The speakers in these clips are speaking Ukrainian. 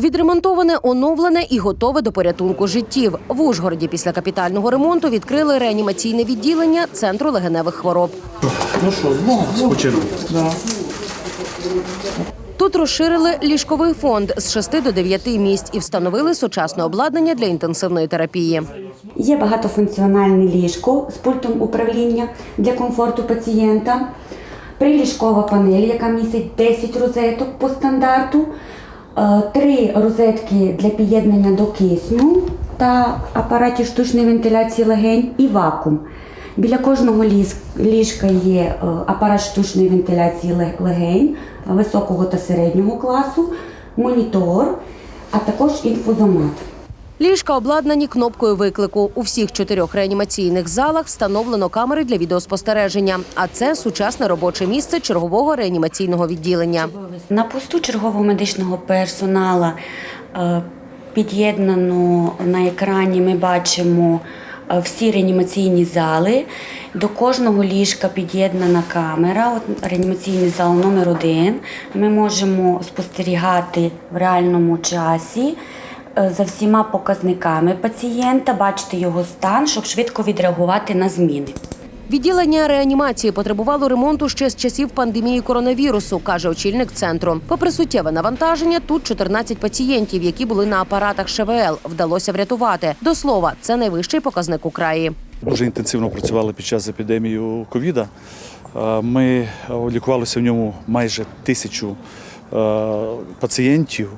Відремонтоване, оновлене і готове до порятунку життів. В Ужгороді після капітального ремонту відкрили реанімаційне відділення центру легеневих хвороб. Ну що, з Богом? Да. Тут розширили ліжковий фонд з 6 до 9 місць і встановили сучасне обладнання для інтенсивної терапії. Є багатофункціональне ліжко з пультом управління для комфорту пацієнта, приліжкова панель, яка містить 10 розеток по стандарту, три розетки для під'єднання до кисню та апаратів штучної вентиляції легень і вакуум. Біля кожного ліжка є е, апарат штучної вентиляції легень високого та середнього класу, монітор, а також інфузомат. Ліжка обладнані кнопкою виклику. У всіх чотирьох реанімаційних залах встановлено камери для відеоспостереження. А це сучасне робоче місце чергового реанімаційного відділення. На посту чергового медичного персоналу е, під'єднано на екрані. Ми бачимо е, всі реанімаційні зали. До кожного ліжка під'єднана камера. От реанімаційний зал номер один. Ми можемо спостерігати в реальному часі. Е, За всіма показниками пацієнта, бачити його стан, щоб швидко відреагувати на зміни. Відділення реанімації потребувало ремонту ще з часів пандемії коронавірусу, каже очільник центру. Попри суттєве навантаження, тут 14 пацієнтів, які були на апаратах ШВЛ, вдалося врятувати. До слова, це найвищий показник у краї. Дуже інтенсивно працювали під час епідемії ковіда. Е, Ми е, лікувалися в ньому майже тисячу пацієнтів.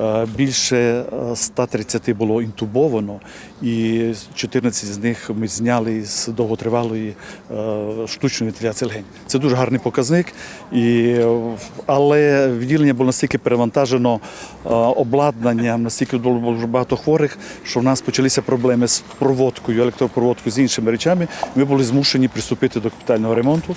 Е, Більше е, 130 було інтубовано, і 14 з них ми зняли з довготривалої е, штучної вентиляції легень. Це дуже гарний показник, і, е, але відділення було настільки перевантажено е, обладнанням, настільки було багато хворих, що в нас почалися проблеми з проводкою, електропроводкою з іншими речами. Ми були змушені приступити до капітального ремонту.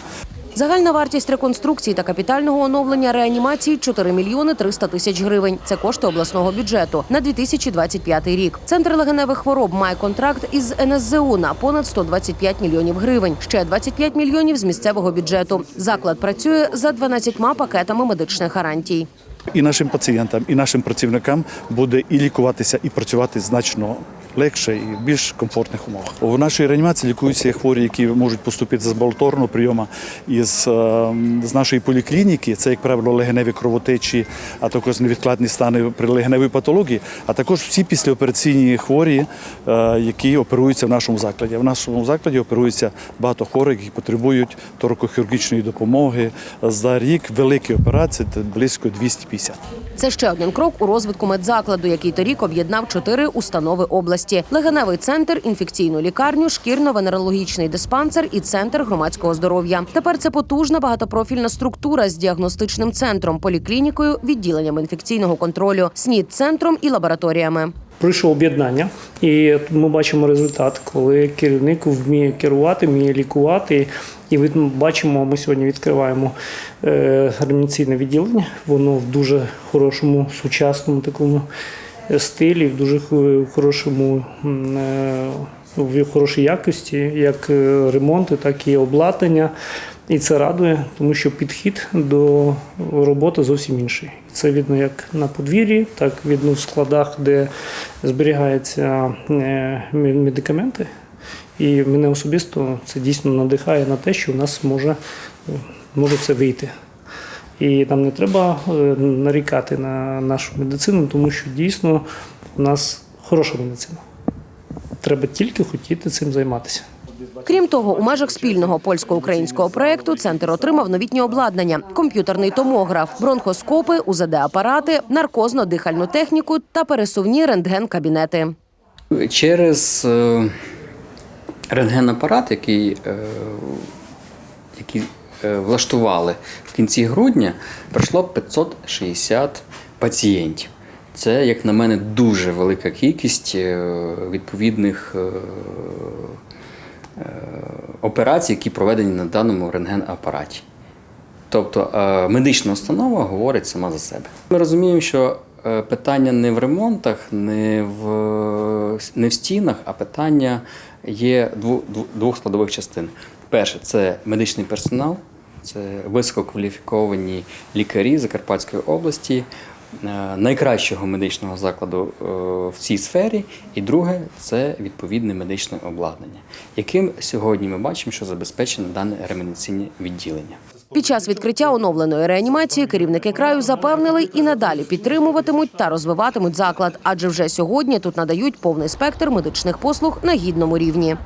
Загальна вартість реконструкції та капітального оновлення реанімації 4 мільйони 300 тисяч гривень. Це кошти обласного бюджету на 2025 рік. Центр легеневих хвороб має контракт із НСЗУ на понад 125 мільйонів гривень. Ще 25 мільйонів з місцевого бюджету. Заклад працює за 12 пакетами медичних гарантій. І нашим пацієнтам, і нашим працівникам буде і лікуватися, і працювати значно легше і в більш комфортних умовах. В нашій реанімації лікуються хворі, які можуть поступити з амбулаторного прийому із е, з нашої поліклініки. Це, як правило, легеневі кровотечі, а також невідкладні стани при легеневій патології, а також всі післяопераційні хворі, е, які оперуються в нашому закладі. В нашому закладі оперується багато хворих, які потребують торакохірургічної допомоги. За рік великі операції близько 250. Це ще один крок у розвитку медзакладу, який торік об'єднав чотири установи області: легеневий центр, інфекційну лікарню, шкірно-венерологічний диспансер і центр громадського здоров'я. Тепер це потужна багатопрофільна структура з діагностичним центром, поліклінікою, відділенням інфекційного контролю, СНІД-центром і лабораторіями. Пройшло об'єднання, і ми бачимо результат, коли керівник вміє керувати, вміє лікувати. І від- бачимо, ми сьогодні відкриваємо е, реанімаційне відділення. Воно в дуже хорошому, сучасному такому е, стилі, в дуже хорошому е, в хорошій якості, як ремонти, так і обладнання. І це радує, тому що підхід до роботи зовсім інший. Це видно як на подвір'ї, так видно в складах, де зберігаються е, медикаменти. І мене особисто це дійсно надихає на те, що в нас може, може це вийти. І нам не треба е, нарікати на нашу медицину, тому що дійсно в нас хороша медицина. Треба тільки хотіти цим займатися. Крім того, у межах спільного польсько-українського проекту центр отримав новітнє обладнання: комп'ютерний томограф, бронхоскопи, УЗД-апарати, наркозно-дихальну техніку та пересувні рентген-кабінети. Через е, рентгенапарат, який, е, який е, влаштували в кінці грудня, прийшло 560 пацієнтів. Це, як на мене, дуже велика кількість відповідних операцій, які проведені на даному рентген-апараті. Тобто е, медична установа говорить сама за себе. Ми розуміємо, що е, питання не в ремонтах, не в, не в стінах, а питання є двох складових частин. Перше це медичний персонал, це висококваліфіковані лікарі Закарпатської області. Е, найкращого медичного закладу е, в цій сфері, і друге це відповідне медичне обладнання, яким сьогодні ми бачимо, що забезпечено дане реанімаційне відділення. Під час відкриття оновленої реанімації керівники краю запевнили і надалі підтримуватимуть та розвиватимуть заклад, адже вже сьогодні тут надають повний спектр медичних послуг на гідному рівні.